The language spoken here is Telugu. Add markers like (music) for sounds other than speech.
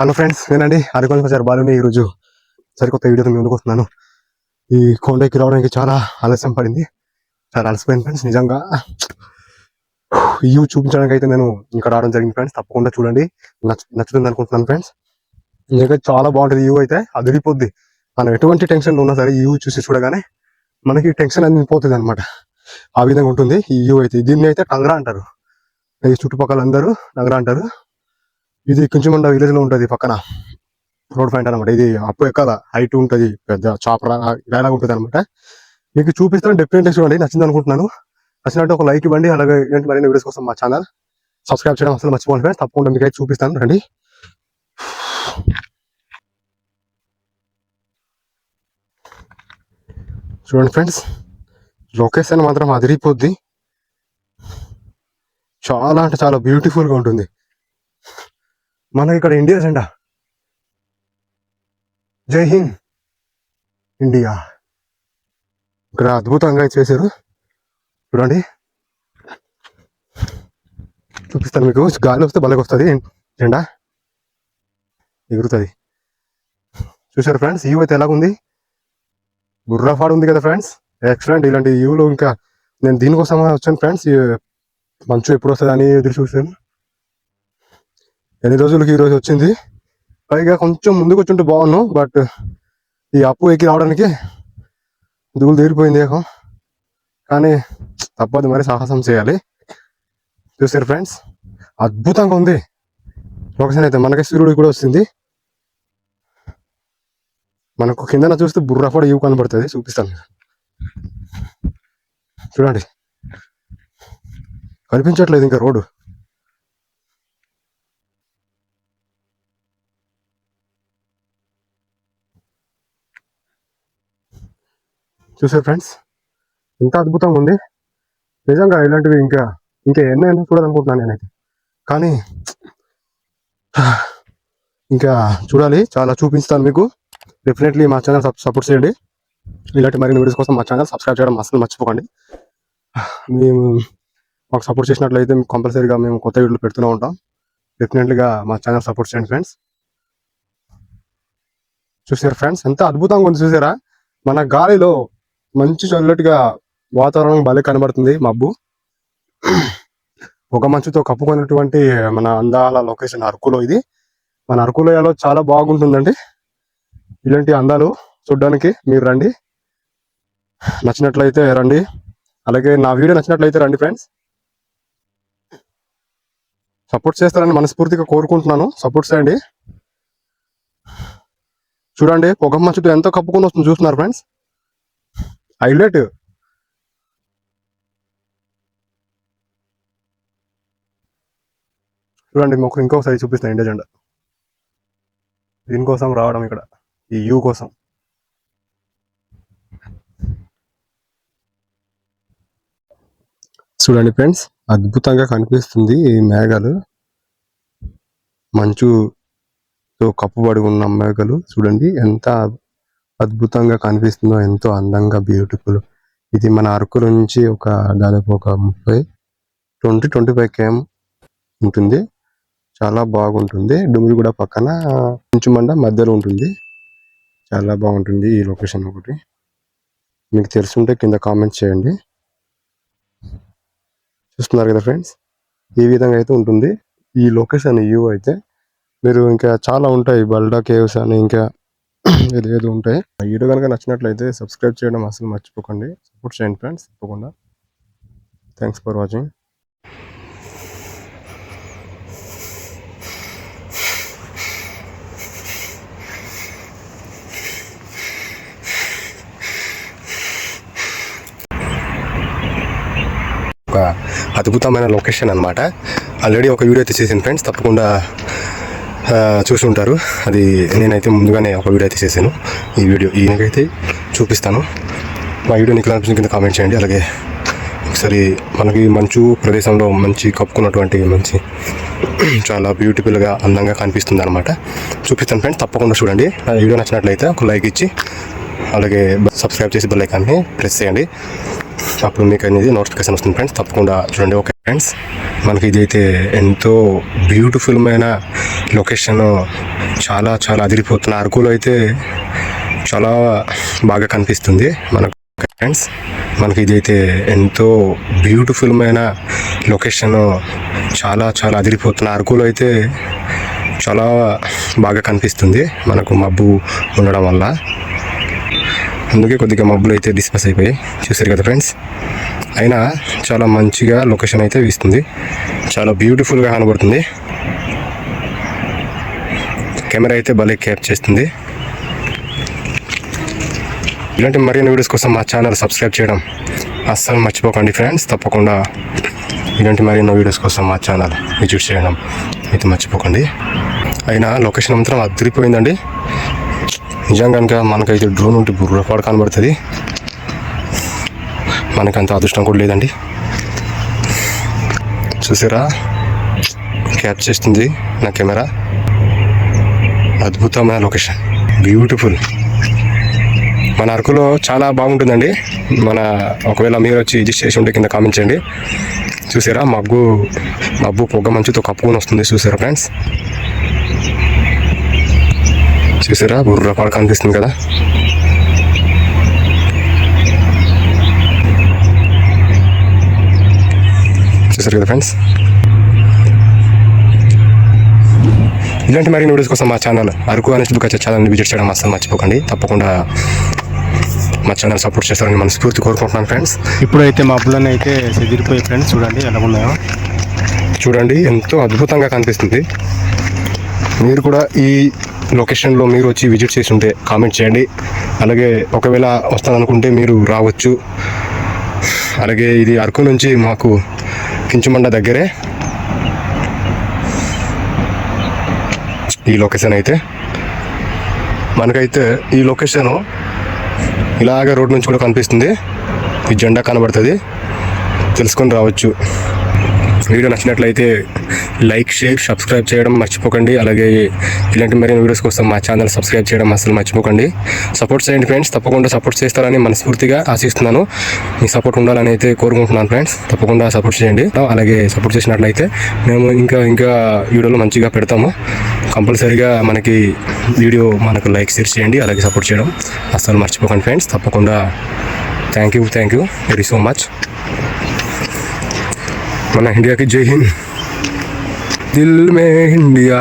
హలో ఫ్రెండ్స్ నేనండి అరకొండ సార్ బాలుని ఈరోజు సరికొత్త వీడియోతో మీ ముందుకు వస్తున్నాను. ఈ కొండకి రావడానికి చాలా ఆలస్యం పడింది. చాలా అలసిపోయింది ఫ్రెండ్స్ నిజంగా. ఇవి చూపించడానికి అయితే నేను ఇక్కడ రావడం జరిగింది ఫ్రెండ్స్. తప్పకుండా చూడండి. నచ్చ నచ్చుతుంది అనుకుంటున్నాను ఫ్రెండ్స్. ఇంకా చాలా బాగుంటుంది ఇవి అయితే. అదిరిపోద్ది. మనం ఎటువంటి టెన్షన్ ఉన్నా సరే ఇవి చూసి చూడగానే మనకి టెన్షన్ అనేది పోతుంది అనమాట ఆ విధంగా ఉంటుంది ఈ యూ అయితే. దీన్ని అయితే టంగ్రా అంటారు. ఈ చుట్టుపక్కల అందరూ నగరా అంటారు. ఇది కుంచుమండ విలేజ్లో ఉంటుంది పక్కన. రోడ్ పాయింట్ అనమాట ఇది అప్పు ఎక్కాల. హైట్ ఉంటుంది. పెద్ద చాపరా ఇలా ఉంటుంది అనమాట మీకు చూపిస్తాను డెఫినెట్లీ చూడండి. నచ్చింది అనుకుంటున్నాను. నచ్చినట్టు ఒక లైక్ ఇవ్వండి. అలాగే ఇలాంటి మరిన్ని వీడియోస్ కోసం మా ఛానల్ సబ్స్క్రైబ్ చేయడం అసలు మర్చిపోండి ఫ్రెండ్స్ తప్పకుండా మీకు అయితే చూపిస్తాను. రండి. చూడండి ఫ్రెండ్స్ లొకేషన్ మాత్రం అదిరిపోద్ది. చాలా అంటే చాలా బ్యూటిఫుల్గా ఉంటుంది. మనకి ఇక్కడ ఇండియా జెండా జై హింద్. ఇండియా. ఇక్కడ అద్భుతంగా చేశారు. చూడండి. చూపిస్తాను మీకు. గాలి వస్తే బలకి వస్తుంది. జెండా. ఎగురుతుంది. చూసారు ఫ్రెండ్స్? యూ అయితే ఎలాగుంది? గుర్రాఫాడ్ ఉంది కదా ఫ్రెండ్స్? ఎక్సలెంట్ ఇలాంటి యూలో ఇంకా నేను దీనికోసం వచ్చాను ఫ్రెండ్స్? మంచు ఎప్పుడు వస్తుంది అని ఎదురు చూసాను ఎన్ని రోజులకి ఈరోజు వచ్చింది? పైగా కొంచెం ముందుకు వచ్చుంటే బాగున్నాను బట్ ఈ అప్పు ఎక్కి రావడానికి దిగులు తీరిపోయింది ఏకం. కానీ తప్పదు మరి సాహసం చేయాలి. చూసారు ఫ్రెండ్స్ అద్భుతంగా ఉంది. లొకేషన్ అయితే మనకి సూర్యుడు కూడా వస్తుంది మనకు కిందన చూస్తే బుర్రఫడ ఇవి కనబడుతుంది. చూపిస్తాను చూడండి. కనిపించట్లేదు ఇంకా రోడ్డు. చూసారు ఫ్రెండ్స్ ఎంత అద్భుతంగా ఉంది. నిజంగా ఇలాంటివి ఇంకా ఇంకా ఎన్నైనా చూడాలనుకుంటున్నాను నేనైతే. కానీ ఇంకా చూడాలి చాలా చూపిస్తాను మీకు. డెఫినెట్లీ మా ఛానల్ సపోర్ట్ చేయండి. ఇలాంటి మరిన్ని వీడియోస్ కోసం మా ఛానల్ సబ్స్క్రైబ్ చేయడం అసలు మర్చిపోకండి. మేము మాకు సపోర్ట్ చేసినట్లయితే కంపల్సరీగా మేము కొత్త వీడియోలు పెడుతూనే ఉంటాం. డెఫినెట్లీగా మా ఛానల్ సపోర్ట్ చేయండి ఫ్రెండ్స్ చూసారు ఫ్రెండ్స్ ఎంత అద్భుతంగా ఉంది చూసారా? మన గాలిలో మంచి చల్లటిగా వాతావరణం భలే కనబడుతుంది మబ్బు. ఒక మంచుతో కప్పుకున్నటువంటి మన అందాల లొకేషన్ అరకులో ఇది. మన అరకులోయలో చాలా బాగుంటుందండి. ఇలాంటి అందాలు చూడడానికి మీరు రండి. నచ్చినట్లయితే రండి. అలాగే నా వీడియో నచ్చినట్లయితే రండి ఫ్రెండ్స్. సపోర్ట్ చేస్తారని మనస్ఫూర్తిగా కోరుకుంటున్నాను. సపోర్ట్ చేయండి. చూడండి పొగమ్మ చుట్టూ ఎంతో కప్పుకొని వస్తుంది చూస్తున్నారు ఫ్రెండ్స్. హైలైట్. చూడండి మాకు ఇంకొకసారి చూపిస్తాను ఇండియా జెండా. దీనికోసం రావడం ఇక్కడ ఈ యూ కోసం. చూడండి ఫ్రెండ్స్ అద్భుతంగా కనిపిస్తుంది ఈ మేఘాలు. మంచుతో కప్పుబడి ఉన్న మేఘాలు చూడండి ఎంత అద్భుతంగా కనిపిస్తుందో ఎంతో అందంగా బ్యూటిఫుల్ ఇది మన అరకు నుంచి ఒక దాదాపు ఒక ముప్పై ట్వంటీ ట్వంటీ ఫైవ్ కేఎం ఉంటుంది. చాలా బాగుంటుంది. కూడా పక్కన మండ మధ్యలో ఉంటుంది. చాలా బాగుంటుంది ఈ లొకేషన్ ఒకటి. మీకు తెలుసుంటే కింద కామెంట్స్ చేయండి. చూస్తున్నారు కదా ఫ్రెండ్స్ ఈ విధంగా అయితే ఉంటుంది. ఈ లొకేషన్ వ్యూ అయితే. మీరు ఇంకా చాలా ఉంటాయి. బల్డా కేవ్స్ అని ఇంకా ఏదేదో ఉంటాయి వీడియో కనుక నచ్చినట్లయితే సబ్స్క్రైబ్ చేయడం అసలు మర్చిపోకండి. సపోర్ట్ చేయండి ఫ్రెండ్స్ తప్పకుండా. థ్యాంక్స్ ఫర్ వాచింగ్ ఒక అద్భుతమైన లొకేషన్ అన్నమాట. ఆల్రెడీ ఒక వీడియో అయితే ఫ్రెండ్స్ తప్పకుండా చూసి ఉంటారు. అది నేనైతే ముందుగానే ఒక వీడియో అయితే చేశాను. ఈ వీడియో ఈయనకైతే చూపిస్తాను. మా వీడియో నీకు అనిపించిన కింద కామెంట్ చేయండి. అలాగే ఒకసారి మనకి మంచు ప్రదేశంలో మంచి కప్పుకున్నటువంటి మంచి (clears throat) చాలా బ్యూటిఫుల్గా అందంగా కనిపిస్తుంది అనమాట చూపిస్తాను ఫ్రెండ్స్ తప్పకుండా చూడండి. నా వీడియో నచ్చినట్లయితే ఒక లైక్ ఇచ్చి అలాగే సబ్స్క్రైబ్ చేసి బెల్ ఐకాన్ని ప్రెస్ చేయండి. అప్పుడు మీకు అనేది నోటిఫికేషన్ వస్తుంది ఫ్రెండ్స్ తప్పకుండా చూడండి. ఓకే. ఫ్రెండ్స్ మనకి ఇదైతే ఎంతో బ్యూటిఫుల్ అయిన లొకేషన్. చాలా చాలా అదిరిపోతున్న అరకులో అయితే చాలా బాగా కనిపిస్తుంది. మనకు ఫ్రెండ్స్ మనకి ఇదైతే ఎంతో బ్యూటిఫుల్ అయిన లొకేషన్. చాలా చాలా అదిరిపోతున్న అరకులో అయితే చాలా బాగా కనిపిస్తుంది. మనకు మబ్బు ఉండడం వల్ల. అందుకే కొద్దిగా మబ్బులు అయితే డిస్పస్ అయిపోయాయి. చూసారు కదా ఫ్రెండ్స్ అయినా చాలా మంచిగా లొకేషన్ అయితే ఇస్తుంది. చాలా బ్యూటిఫుల్గా కనబడుతుంది. కెమెరా అయితే భలే క్యాప్ చేస్తుంది. ఇలాంటి మరిన్ని వీడియోస్ కోసం మా ఛానల్ సబ్స్క్రైబ్ చేయడం అస్సలు మర్చిపోకండి ఫ్రెండ్స్. తప్పకుండా ఇలాంటి మరిన్ని వీడియోస్ కోసం మా ఛానల్ విజిట్ చేయడం అయితే మర్చిపోకండి. అయినా లొకేషన్ మాత్రం అదిరిపోయిందండి. నిజంగా కనుక మనకైతే డ్రోన్ ఉంటే బుర్రపాడు కనబడుతుంది. మనకంత అదృష్టం కూడా లేదండి. చూసారా? క్యాప్ చేస్తుంది నా కెమెరా. అద్భుతమైన లొకేషన్. బ్యూటిఫుల్ మన అరకులో చాలా బాగుంటుందండి. మన ఒకవేళ మీరు వచ్చి విజిట్ చేసి ఉంటే కింద కామెంట్ చేయండి. చూసారా? మబ్బు మబ్బు పొగ మంచుతో కప్పుకొని వస్తుంది. చూసారా ఫ్రెండ్స్? చూసారా? బుర్ర బుర్రపాడు కనిపిస్తుంది కదా. చూసారు కదా ఫ్రెండ్స్ ఇలాంటి మరిన్ని వీడియోస్ కోసం మా ఛానల్ అరకు అనేసి బుక్ ఛానల్ని విజిట్ చేయడం అస్సలు మర్చిపోకండి. తప్పకుండా మా ఛానల్ సపోర్ట్ చేస్తారని మనస్ఫూర్తి కోరుకుంటున్నాను ఫ్రెండ్స్ ఇప్పుడైతే మబ్బులన్నీ అయితే చెదిరిపోయి ఫ్రెండ్స్ చూడండి ఎలా ఉన్నాయో. చూడండి ఎంతో అద్భుతంగా కనిపిస్తుంది. మీరు కూడా ఈ లొకేషన్లో మీరు వచ్చి విజిట్ చేసి ఉంటే కామెంట్ చేయండి. అలాగే ఒకవేళ వస్తాననుకుంటే మీరు రావచ్చు. అలాగే ఇది అరకు నుంచి మాకు కించుమండ దగ్గరే. ఈ లొకేషన్ అయితే. మనకైతే ఈ లొకేషన్ ఇలాగ రోడ్ నుంచి కూడా కనిపిస్తుంది. ఈ జెండా కనబడుతుంది. తెలుసుకొని రావచ్చు. వీడియో నచ్చినట్లయితే లైక్ షేర్ సబ్స్క్రైబ్ చేయడం మర్చిపోకండి. అలాగే ఇలాంటి మరిన్ని వీడియోస్ కోసం మా ఛానల్ సబ్స్క్రైబ్ చేయడం అసలు మర్చిపోకండి. సపోర్ట్ చేయండి ఫ్రెండ్స్. తప్పకుండా సపోర్ట్ చేస్తారని మనస్ఫూర్తిగా ఆశిస్తున్నాను. మీ సపోర్ట్ ఉండాలని అయితే కోరుకుంటున్నాను ఫ్రెండ్స్. తప్పకుండా సపోర్ట్ చేయండి. అలాగే సపోర్ట్ చేసినట్లయితే మేము ఇంకా ఇంకా వీడియోలు మంచిగా పెడతాము. కంపల్సరీగా మనకి వీడియో మనకు లైక్ షేర్ చేయండి. అలాగే సపోర్ట్ చేయడం అస్సలు మర్చిపోకండి ఫ్రెండ్స్. తప్పకుండా thank you thank you. Very so much మన ఇండియాకి జై హింద్ దిల్ మే ఇండియా